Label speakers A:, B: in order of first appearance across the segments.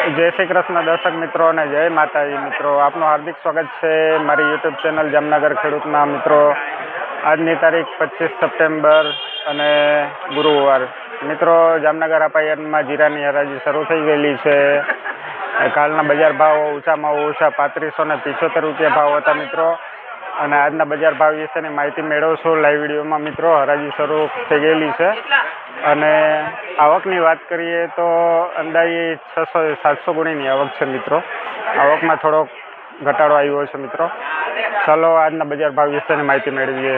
A: જય શ્રી કૃષ્ણ, દર્શક મિત્રો અને જય માતાજી મિત્રો. આપનું હાર્દિક સ્વાગત છે મારી યુટ્યુબ ચેનલ જામનગર ખેડૂતના મિત્રો. આજની તારીખ પચીસ સપ્ટેમ્બર અને ગુરુવાર. મિત્રો, જામનગર અપાયનમાં જીરાની હરાજી શરૂ થઈ ગયેલી છે. કાલના બજાર ભાવ ઓછામાં ઓછા પાંત્રીસો ને પિછોતેર રૂપિયા ભાવ હતા મિત્રો. અને આજના બજાર ભાવ વિશેની માહિતી મેળવશો લાઈવ વિડીયોમાં મિત્રો હરાજી શરૂ થઈ ગયેલી છે અને આવકની વાત કરીએ તો અંદાજે છસો સાતસો ગુણીની આવક છે મિત્રો આવકમાં થોડોક ઘટાડો આવ્યો છે મિત્રો ચાલો આજના બજાર ભાવ વિશેની માહિતી મેળવીએ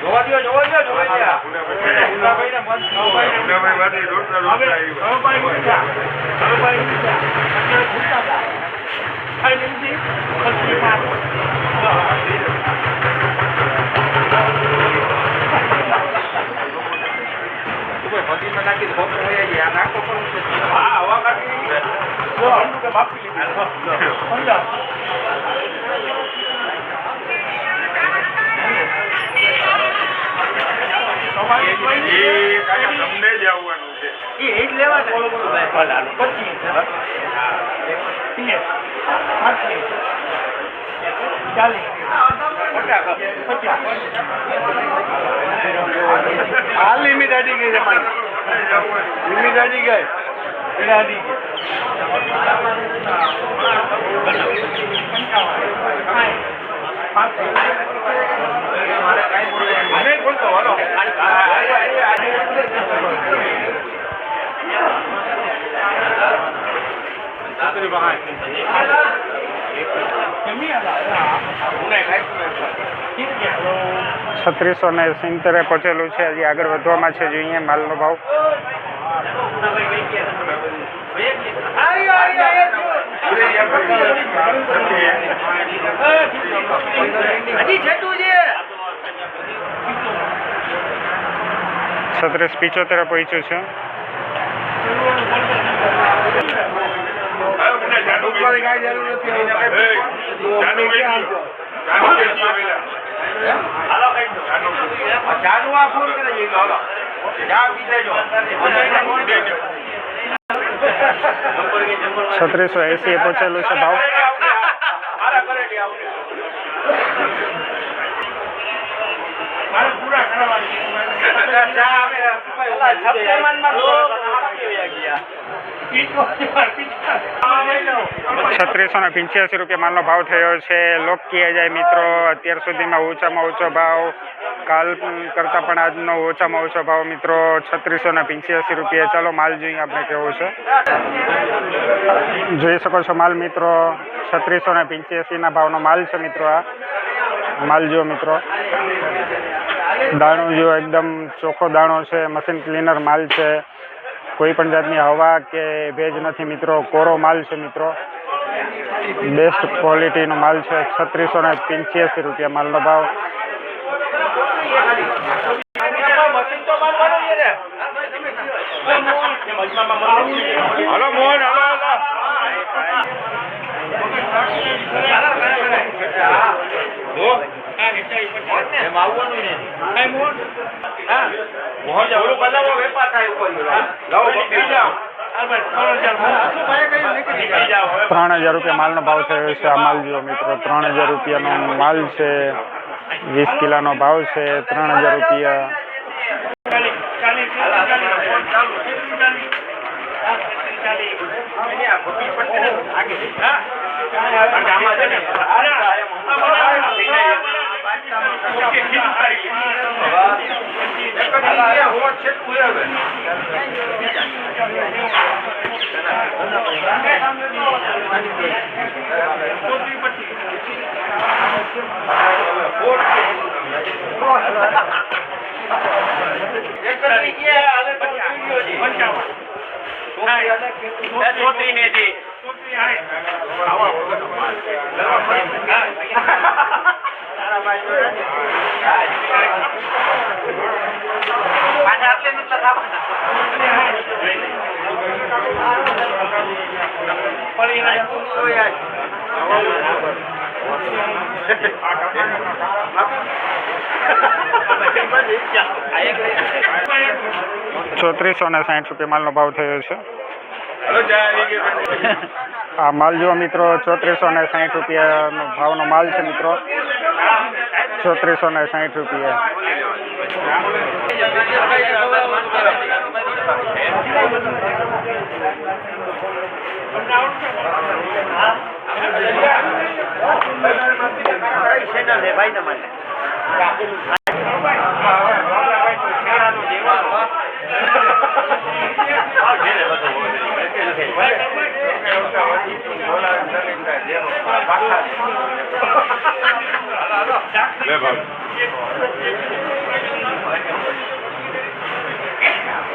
B: જોવા દ્યો, જોવા દ્યો, જોવા દ્યો. ઉનાભાઈને મસ્ત હા, હવા કાઢી. જો, આટલું કે બાપી લીધી.
C: એ કાકા તમને જ આવવાનું છે.
B: એ એ જ લેવાના. ભલે, પચીસ. ત્રીસ. પાંત્રીસ. એ જ પચાસ. હાલ લિમિટ અડી ગઈ છે મારી ગઈ એને અડી ગઈ
A: છત્રીસો ને સિત્તેરે પહોંચેલું છે. હજી આગળ વધવામાં છે. જોઈએ માલનો ભાવ. છત્રીસ પિચોતેર પહોંચ્યું છે.
C: જાડુ
B: આ ફોન કરે
A: છત્રીસો એસી એ પહોંચેલું છે ભાવ
B: આવજો.
A: છત્રીસો ને પંચ્યાસી રૂપિયા માલનો ભાવ થયો છે. લોકકીય જાય મિત્રો, અત્યાર સુધીમાં ઓછામાં ઓછો ભાવ, કાલ કરતાં પણ આજનો ઓછામાં ઓછો ભાવ મિત્રો છત્રીસો ને પંચ્યાસી રૂપિયા. ચાલો માલ જોઈએ આપણે કેવો છે. જોઈ શકો છો માલ મિત્રો, છત્રીસો ને પંચ્યાસીના ભાવનો માલ છે મિત્રો આ. માલ જુઓ મિત્રો. દાણો જો એકદમ ચોખ્ખો દાણો છે, મશીન ક્લીનર માલ છે. કોઈ પણ જાતની હવા કે ભેજ નથી મિત્રો, કોરો માલ છે મિત્રો. બેસ્ટ ક્વોલિટીનો માલ છે છત્રીસો ને પંચ્યાસી રૂપિયા માલનો ભાવ.
C: મોહન
B: વેપાર થાય ઉપર.
A: ત્રણ હજાર રૂપિયા માલનો ભાવ થયો છે આ માલ જુઓ મિત્રો. ત્રણ હજાર રૂપિયાનો માલ છે, વીસ કિલોનો ભાવ છે, ત્રણ હજાર રૂપિયા.
B: ને જી પાછા આટલે નતા થવાના પડી
A: ચોત્રીસો ને સાઠ રૂપિયા માલનો ભાવ થયો છે. આ માલ જો મિત્રો ચોત્રીસો ને સાઠ રૂપિયાનો ભાવનો માલ છે મિત્રો. ચોત્રીસો ને સાઠ રૂપિયા.
C: ભાઈ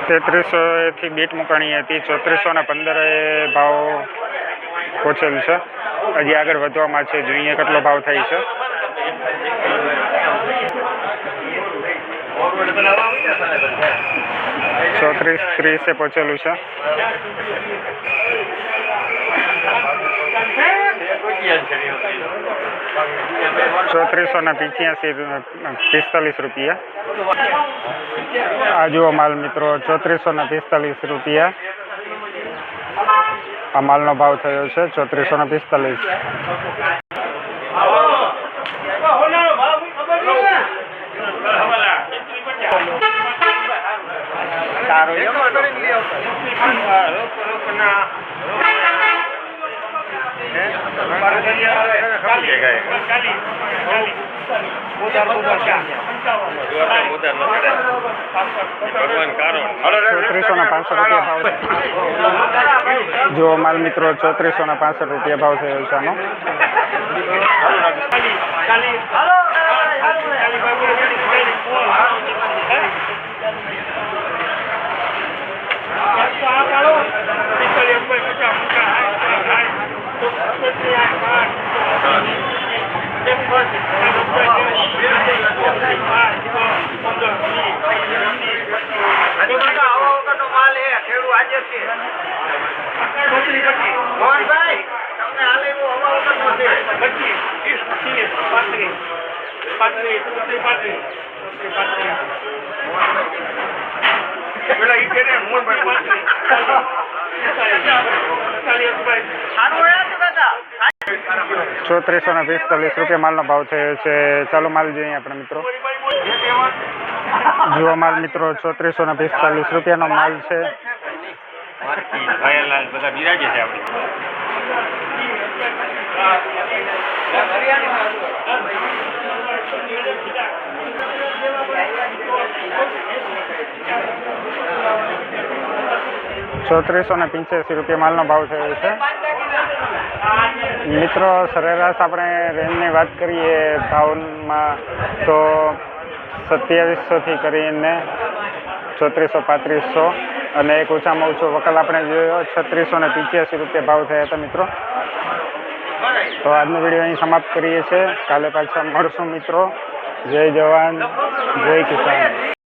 A: તેત્રીસો થી બીટ મુકાણી હતી. ચોત્રીસો ને પંદરે ભાવ પહોંચેલ છે. હજી આગળ વધવામાં છે. જોઈએ કેટલો ભાવ થાય છે. ચોત્રીસ ત્રીસે પહોંચેલું છે. ચોત્રીસો ને પિચ્યાસી પિસ્તાલીસ રૂપિયા. આ જુઓ માલ મિત્રો ચોત્રીસો ને પિસ્તાલીસ રૂપિયા. આ માલનો ભાવ થયો છે ચોત્રીસો ને પિસ્તાલીસ ચોત્રીસો ને પાસઠ રૂપિયા ભાવ જુઓ માલ મિત્રો ચોત્રીસો ને પાસઠ રૂપિયા ભાવ થયો છે આનો
B: મોહનભાઈ તમને હાલે એવું હવા વગરનો છે
C: પેલા ઈ કે મોહનભાઈ
A: ચોત્રીસો ને પિસ્તાલીસ રૂપિયા માલનો ભાવ થયો છે. ચાલો માલ જોઈએ આપણે મિત્રો. જુઓ માલ મિત્રો ચોત્રીસો ને પિસ્તાલીસ રૂપિયાનો માલ છે
C: બિરાજે છે આપણે
A: ચોત્રીસો ને પંચ્યાસી રૂપિયા માલનો ભાવ થયો છે. મિત્રો, સરેરાશ આપણે રેન્જની વાત કરીએ ભાવમાં, તો સત્યાવીસોથી કરીને ચોત્રીસો પાંત્રીસો અને એક ઓછામાં ઓછો વકલ આપણે જોયો, છત્રીસો ને પંચ્યાસી રૂપિયા ભાવ થયા હતા, મિત્રો. તો આજનો વીડિયો અહીં સમાપ્ત કરીએ છીએ. કાલે પાછા મળશું, મિત્રો. જય જવાન, જય કિસાન.